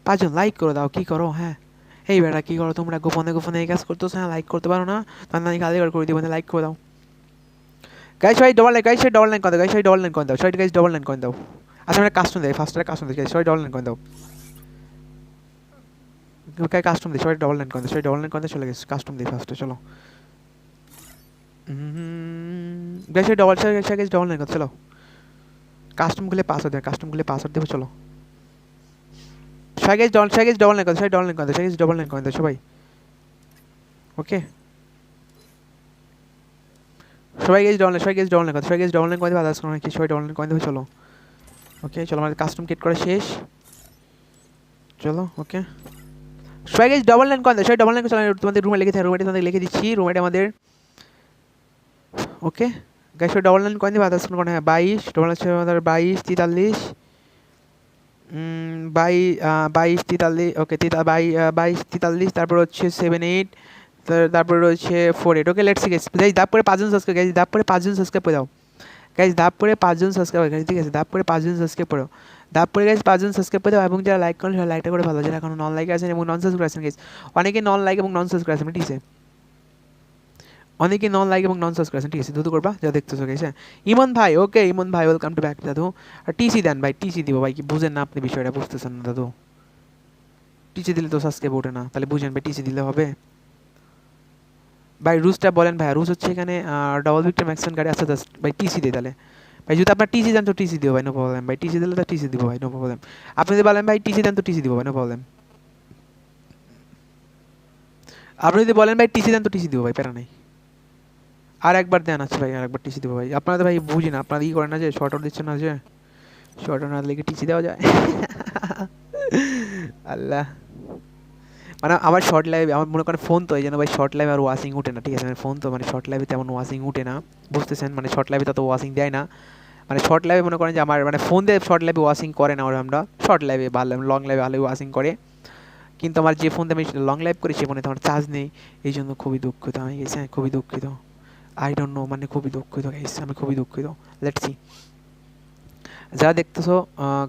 পাঁচজন লাইক করে দাও, কী করো হ্যাঁ। এই বেটা, কী করো তোমরা? গোপনে গোপনে এই কাজ করতেছো হ্যাঁ? লাইক করতে পারো না? তার মানে গালি করে দিব লাইক করে দাও। গাইস ভাই double like guys double line করে দাও গাইস ভাই ডবল লাইন করে দাও। সবাই গাইস ডবল লাইন করে দাও। আচ্ছা আমরা কাস্টম দেয় ফার্স্টে কাস্টম দিই সবাই ডবল লাইন করে দাও। কাই কাস্টম দিই, সবাই ডবল লাইন করে দাও, সবাই ডবল লাইন করে চলে গেছে কাস্টম দিই ফার্স্টে চলো। Guys double guys guys double line করে চলো। কাস্টম খুলে পাসওয়ার্ড দেয় কাস্টম খুলে পাসওয়ার্ড দেবো চলো। ডবল সবাই গাইস ডবল দাও, সবাই ডবল করে দাও, ডবল লাইন করে সবাই। ওকে? সবাই গেছে ডবল সবাই গেছে ডবল দাও, সবাই গেছে ডবল লাইন করে আদার্স কোনো সবাই ডবল লাইন করে চলো। ওকে চলো আমাদের কাস্টম কিট করা শেষ। চলো ওকে। সবাই গেছে ডবল লাইন করে সবাই ডবল করে চলো তোমাদের রুমে লিখে রুমেটে তোমাদের লিখে দিচ্ছি রুমেটে আমাদের ওকে? গাইস ডবল লাইন করে আদার্স কোনো হ্যাঁ বাইশ ডবল আমাদের বাইশ তেতাল্লিশ। বাই বাইশ, তেতাল্লিশ ওকে তেতা, বাই বাইশ, তেতাল্লিশ, তারপর হচ্ছে সেভেন এইট তারপর রয়েছে four eight okay let's guess guys দাপ করে পাঁচজন সাবস্ক্রাইব গাইজ দাপ করে পাঁচজন সাবস্ক্রাইব করে দাও। গাইজ দাপ করে পাঁচজন সাবস্ক্রাইব গাইজ ঠিক আছে দাপ করে পাঁচজন সাবস্ক্রাইব করো। দাপ করে গাইজ পাঁচজন সাবস্ক্রাইব করে দাও এবং যারা লাইক করেন সেটা লাইকটা করে ভালো। যারা এখন নন লাইক আছেন এবং নন সাবস্ক্রাইব আছেন গাইজ অনেকে নন লাইক এবং নন সাবস্ক্রাইব আছেন, ঠিক আছে। অনেকে নন লাইক এবং নন সাবস্ক্রাইব ঠিক আছে দুটো করবা যা দেখতেছো হ্যাঁ ইমন ভাই ওকে ইমন ভাই ওয়েলকাম টু ব্যাক দাদু আর টিসি দেন ভাই টিসি দিব ভাই কি বুঝেন না আপনি বিষয়টা বুঝতেছেন না দাদু টিসি দিলে তো সাবস্ক্রাইব ওঠে না তাহলে বুঝেন ভাই টিসি দিলে হবে ভাই রুজটা বলেন ভাই রুজ হচ্ছে এখানে ডবল ভিক্টর ম্যাক্সন গাড়ি আছে জাস্ট ভাই টিসি দিয়ে তাহলে ভাই যদি আপনার টিসি দেন তো টিসি দিও ভাই নো প্রবলেম ভাই টিসি দিলে তো টিসি দিব ভাই নো প্রবলেম আপনি যদি বলেন ভাই টিসি দেন তো টিসি দিব ভাই নো প্রবলেম আপনি যদি বলেন ভাই টিসি দেন তো টিসি দিব ভাই প্যারা নাই আর একবার দেন আছে ভাই, আর একবার টিসি দেবো ভাই। আপনারা তো ভাই বুঝি না, আপনারা ই করেন না যে শর্ট আউট দিচ্ছেন না যে? শর্ট আউট না দিলে কি টিসি দেওয়া যায়? (laughs) আল্লাহ। মানে আমার শর্ট লাইভে আমার মনে করেন ফোন তো, এই জন্য ভাই শর্ট লাইভে আর ওয়াশিং উঠে না, ঠিক আছে? ফোন তো মানে শর্ট লাইভে তেমন ওয়াশিং উঠে না, বুঝতেছেন? মানে শর্ট লাইভে তত ওয়াশিং দেয় না। মানে শর্ট লাইভে মনে করেন যে, আমার মানে ফোন দিয়ে শর্ট লাইভে ওয়াশিং করে না ওরা আমরা। শর্ট লাইভে ভালো লং লাইভে ভালো ওয়াশিং করে। কিন্তু আমার যে ফোন দিয়ে আমি লং লাইভ করি, সে ফোনে তো আমার চার্জ নেই। এই জন্য খুবই দুঃখিত, আমি গেছি হ্যাঁ খুবই দুঃখিত। আই ডোন্ট নো মানে খুবই দুঃখিত গাইস আমি খুবই দুঃখিত। লেটস সি যারা দেখতেছো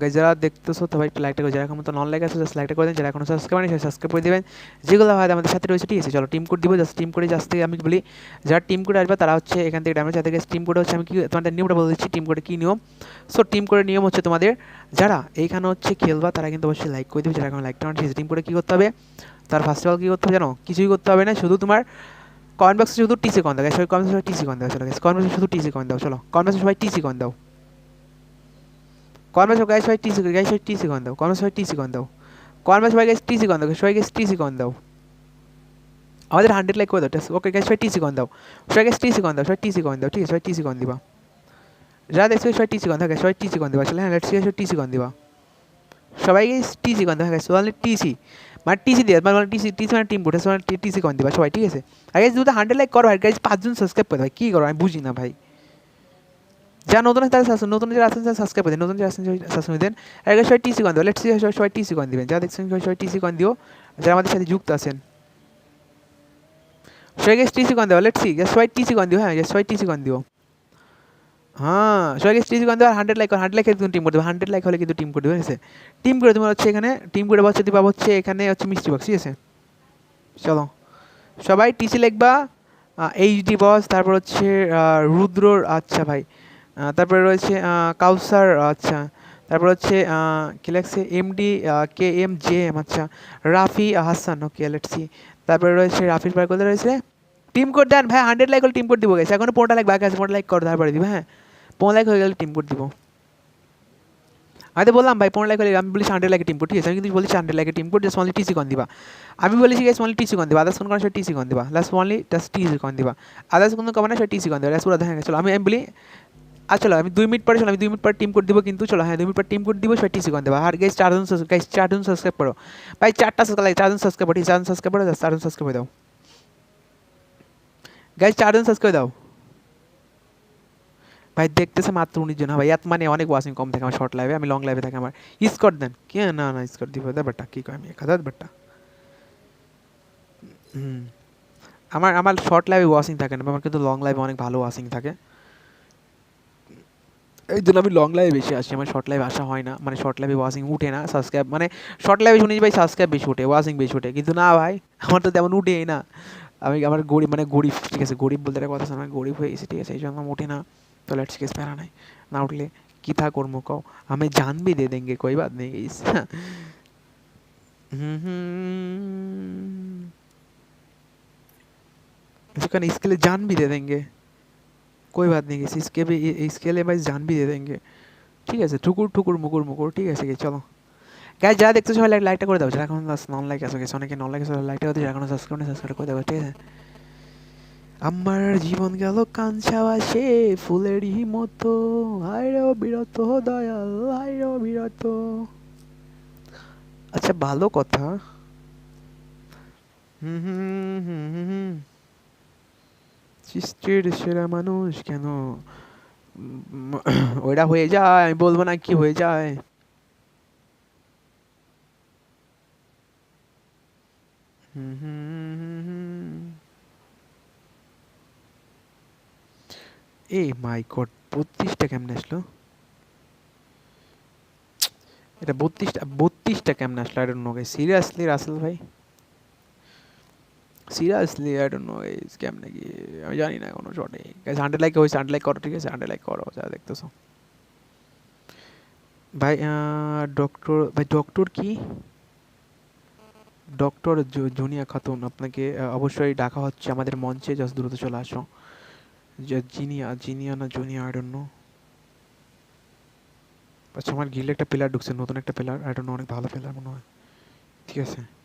গাইজ যারা দেখতেছো, তো ভাই, একটু লাইকটা করে, যারা এখন তো নন লাইক আছে জাস্ট লাইকটা করে দেন। যারা এখনও সাবস্ক্রাইব নেই সাবস্ক্রাইব করে দেবেন। যেগুলো হয়, আমাদের সাথে রয়েছে, ঠিক আছে? চলো টিম কোড দিব জাস্ট টিম কোডে জাস্ট থেকে আমি বলি, যারা টিম কোডে আসবে, তারা হচ্ছে এখান থেকে ড্যামেজ যাদের টিম কোড হচ্ছে, আমি কি তোমাদের নিয়মটা বলে দিচ্ছি টিম কোডে কী নিয়ম? সো টিম কোডের নিয়ম হচ্ছে তোমাদের, যারা এইখানে হচ্ছে খেলবা, তারা কিন্তু অবশ্যই লাইক করে দেবে। যারা এখন লাইকটা ঠিক আছে টিম কোডে কী করতে হবে? তার ফার্স্ট অফ অল কী করতে হবে জানো? কিছুই করতে হবে না, শুধু তোমার কমেন্ট বক্সে শুধু টিসি কন দাও সবাই কমেন্ট সবাই টিসি কন দাও চলো কমেন্ট বক্সে শুধু টিসি কন দাও চলো কমেন্ট সবাই টিসি কন দাও কমেন্ট গাইস সবাই টিসি গাইস সবাই টিসি কন দাও কমেন্ট সবাই টিসি কন দাও কমেন্ট সবাই গাইস টিসি কন দাও সবাই গাইস টিসি কন দাও আমাদের হান্ড্রেড লাইক করে দাও ওকে গাইস সবাই টিসি কন দাও সবাই গাইস টিসি কন দাও সবাই টিসি কন দাও ঠিক আছে সবাই টিসি কন দিবা যারা দেখছ সবাই টিসি কন থাকে সবাই টিসি কন দিবা চলে হ্যাঁ লেটস সবাই টিসি কন দিবা সবাই গাইস টিসি কন থাকে সোয়ালি টিসি মানে টিসি দিয়ে মানে টিসি টিসি মানে টিম কোটে সোয়ালি টিসি কন দিবা সবাই ঠিক আছে গাইস যদি হান্ড্রেড লাইক করো আর পাঁচজন সাবস্ক্রাইব করে ভাই কী করো আমি বুঝি না ভাই যারা নতুন তারা নতুন যারা তারা সাবস্ক্রাইব করে দেন নতুন যারা আছেন সাবস্ক্রাইব দেন আর সবাই টিসি কন দিও লেটস সবাই টিসি কন দিবেন যারা দেখছেন সবাই টিসি কন দিও যারা আমাদের সাথে যুক্ত আছেন সবাই গেস টিসি কন দেওয়া লেটস সবাই টিসি কন দিও হ্যাঁ সবাই টিসি কন দিও হ্যাঁ সবাই গেস টিসি কন দেওয়া হান্ড্রেড লাইক হান্ড্রেড লাইক কিন্তু টিম করে দেবে হান্ড্রেড লাইক হলে কিন্তু টিম করে দেবে ঠিক আছে? টিম করে তোমার হচ্ছে এখানে টিম করে বসে দিবা হচ্ছে এখানে হচ্ছে মিষ্টি বক্স ঠিক আছে? চলো। সবাই টিসি লিখবা এইচডি বস তারপর হচ্ছে রুদ্রর আচ্ছা ভাই। তারপরে রয়েছে কাউসার আচ্ছা। তারপর হচ্ছে কি লাগছে MD K M J M আচ্ছা। রাফি হাসান ওকে লেটসি তারপরে রয়েছে, রাফির পার কোথায় রয়েছে? টিম কোড দেন। ভাই হান্ড্রেড লাইক হলে টিম কোড দিব গেছে এখনও পনেরোটা লাইক বাকি আছে পনেরো লাইক করো, তারপরে দিব হ্যাঁ? পনেরো লাইক হয়ে গেলে টিম কোড দিব। আমি তো বললাম, ভাই, পনেরো লাইক হলে আমি বলি হান্ড্রেড লাইকের টিম কোড ঠিক আছে। আমি কিন্তু বলছি হান্ড্রেড লাইকের team code just only TC কন দিবা। আমি বলেছি গেছি অনলি টিসি কন দিবা। আদার্স কোনো কারণে টিসি কন দিবা। লাস্ট অনলি জাস্ট টিসি কন দিবা। আদার্স কোনো কারণে সেটা টিসি কন দিবা। লাস্ট পুরো দেখা চলো, আমি আমি বলি আচ্ছা চলো, আমি দুই মিনিট পরে, চলো, আমি দুই মিনিট পর টিম কোড দিব কিন্তু, চলো হ্যাঁ দুই মিনিট পর টিম কোড দিব সেটা টিসি কন দেবা। আর গেস চারজন গাইস চারজন সাবস্ক্রাইব করো। ভাই, চারটা সাবস্ক্রাইব চারজন সাবস্ক্রাইব করো চারজন সাবস্ক্রাইব করো চারজন সাবস্ক্রাইব করে দাও। গাইস চারজন সাবস্ক্রাইব দাও। ভাই দেখতেছে মাত্র উনিশ জন হ্যাঁ ভাই এত মানে অনেক ওয়াচিং কম থাকে আমার শর্ট লাইভে আমি লং লাইভে থাকি আমার স্কট দেন কে না না স্কট দিব দে বেটা কি কয় আমি এক হাজার বেটা হুম আমার আমার শর্ট লাইভে ওয়াচিং থাকে না আমার কিন্তু লং লাইভে অনেক ভালো ওয়াচিং থাকে এই জন্য আমি লং লাইভে বেশি আসি আমার শর্ট লাইভ আসা হয় না মানে শর্ট লাইভে ওয়াচিং উঠে না সাবস্ক্রাইব মানে শর্ট লাইভে শুনেছি ভাই সাবস্ক্রাইব বেশি উঠে ওয়াচিং বেশি উঠে কিন্তু না ভাই আমার তো তেমন উঠেই না আমি আমার গরিব মানে গরিব ঠিক আছে গরিব বলতে একটা কথা আছে, আমি গরিব হয়ে গেছি ঠিক আছে এই জন্য আমার উঠে না তো লেটস কেস প্যারা নাই না উঠলে কি থা কর্ম কও हमें जान भी दे देंगे कोई बात नहीं इस इसका इसके लिए जान भी दे देंगे कोई बात नहीं किसी इसके भी इसके लिए भाई जान भी दे देंगे ঠিক আছে ঠুকুর ঠুকুর মুকুর মুকুর ঠিক আছে কি চলো গাইজ যারা দেখতে সবাই লাইক লাইকটা করে দাও যারা এখন নন লাইক আছে গেছে অনেকে নন লাইক আছে লাইকটা করে যারা এখনো সাবস্ক্রাইব নেই সাবস্ক্রাইব করে দেবো ঠিক আছে আমার জীবন গেল কাঞ্চাবাসে ফুলেরই মতো হায়রেও বিরত দয়াল হায়রেও বিরত আচ্ছা ভালো কথা। সৃষ্টির সেরা মানুষ কেন? ওইটা হয়ে যায় বলব না কি হয়ে যায়। হুম হুম। এই মাই গড, বত্রিশটা কেমনে আসলো? এটা বত্রিশটা বত্রিশটা কেমনে আসলো? I don't know guys seriously Rasel ভাই? Seriously I don't know guys কেমনে কি? আমি জানি না, কোনো শটে গাইস হান্ড্রেড লাইক হয়েছে হান্ড্রেড লাইক করো, ঠিক আছে? হান্ড্রেড লাইক করো, যা দেখতেছো। ভাই ডক্টর ভাই ডক্টর কি? ডক্টর জুনিয়া খাতুন, আপনাকে অবশ্যই ডাকা হচ্ছে, আমাদের মঞ্চে জাস্ট দ্রুত চলে আসো। জিনিয়া জিনিয়া না জুনিয়া আই ডোন্ট নো আচ্ছা আমার গিলে একটা প্লেয়ার ঢুকছে নতুন একটা প্লেয়ার আই ডোন্ট নো অনেক ভালো প্লেয়ার মনে হয় ঠিক আছে